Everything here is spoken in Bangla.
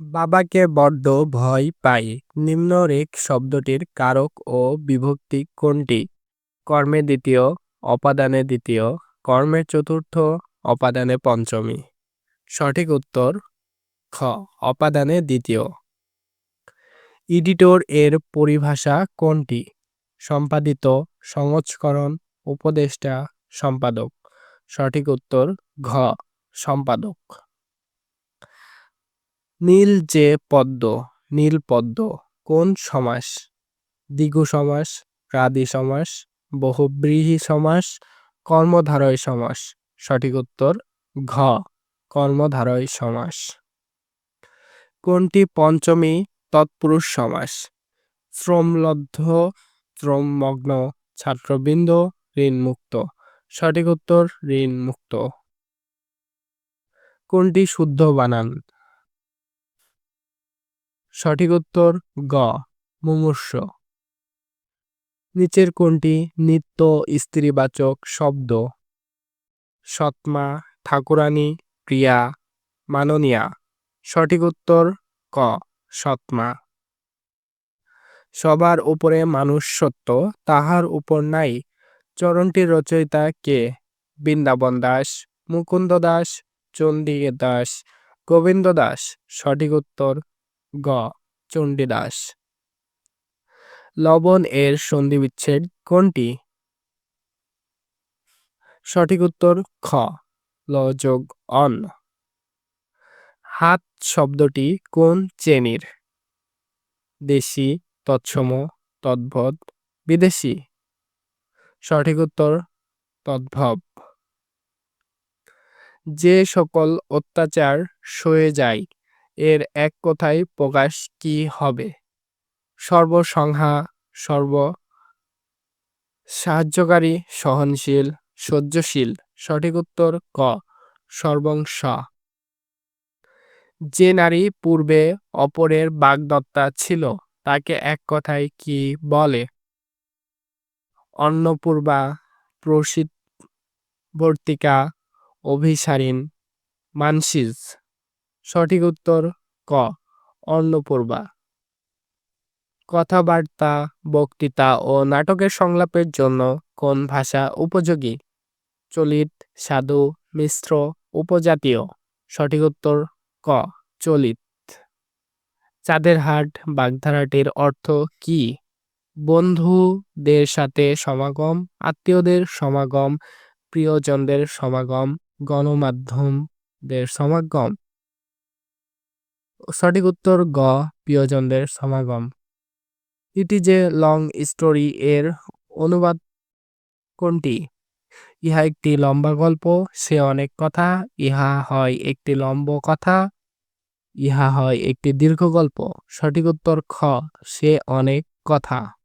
বাবাকে বড্ড ভয় পাই নিম্নরেখ শব্দটির কারক ও বিভক্তি কোনটি? কর্মে দ্বিতীয়, অপাদানে দ্বিতীয় কর্মের চতুর্থ, অপাদানে পঞ্চমী। সঠিক উত্তর, খ, অপাদানে দ্বিতীয়। ইডিটর এর পরিভাষা কোনটি? সম্পাদিত, সংস্করণ, উপদেষ্টা, সম্পাদক। সঠিক উত্তর, ঘ, সম্পাদক। নীল যে পদ্ম, নীল পদ্ম, কোন সমাস? দ্বিগু সমাস রাদি সমাস, বহুব্রীহি সমাস, কর্মধারয় সমাস। সঠিক উত্তর, ঘ, কর্মধারয় সমাস। কোনটি পঞ্চমী তৎপুরুষ সমাস? শ্রমলব্ধ, শ্রমমগ্ন, ছাত্রবৃন্দ, ঋণমুক্ত। সঠিক উত্তর, ঋণমুক্ত। কোনটি শুদ্ধ বানান? সঠিক উত্তর গ, মুমূর্ষ। নিচের কোনটি নিত্য স্ত্রীবাচক শব্দ? সৎমা, ঠাকুরানী, প্রিয়া, মাননীয়া। সঠিক উত্তর ক, সৎমা। সবার উপরে মানুষ সত্য, তাহার উপর নাই। চরণটির রচয়িতা কে? বৃন্দাবন দাস, মুকুন্দ দাস চণ্ডী দাস গোবিন্দ দাস, সঠিক উত্তর গ. চণ্ডীদাস লবণ এর সন্ধিবিচ্ছেদ কোনটি? সঠিক উত্তর, খ। ল যোগ অন। হাত শব্দটি কোন শ্রেণির দেশি, তৎসম তদ্ভদ বিদেশি। সঠিক উত্তর, তদ্ভব। যে সকল অত্যাচার সয়ে যায় এর এক কথায় প্রকাশ কি হবে? সর্বসংহা, সর্ব সাহায্যকারী, সহনশীল, সহ্যশীল। সঠিক উত্তর ক সর্বংসা যে নারী পূর্বে অপরের বাগদত্তা ছিল, তাকে এক কথায় কি বলে? অন্নপূর্বা প্রসিদ্ধবর্তিকা অভিসারিন, মানসিজ। সঠিক উত্তর ক, অন্নপূর্বা। কথাবার্তা, বক্তৃতা ও নাটকের সংলাপের জন্য কোন ভাষা উপযোগী? চলিত, সাধু, মিশ্র, উপজাতীয়। সঠিক উত্তর ক, চলিত। চাঁদের হাট, বাগধারাটির অর্থ কি? বন্ধুদের সাথে সমাগম, আত্মীয়দের সমাগম, প্রিয়জনদের সমাগম, গণমাধ্যমদের সমাগম। সঠিক উত্তর গ, প্রিয়জনদের সমাগম। It is a long story এর অনুবাদ কোনটি? ইহা একটি লম্বা গল্প, সে অনেক কথা, ইহা হয় একটি লম্ব কথা, ইহা হয় একটি দীর্ঘ গল্প। সঠিক উত্তর খ, সে অনেক কথা।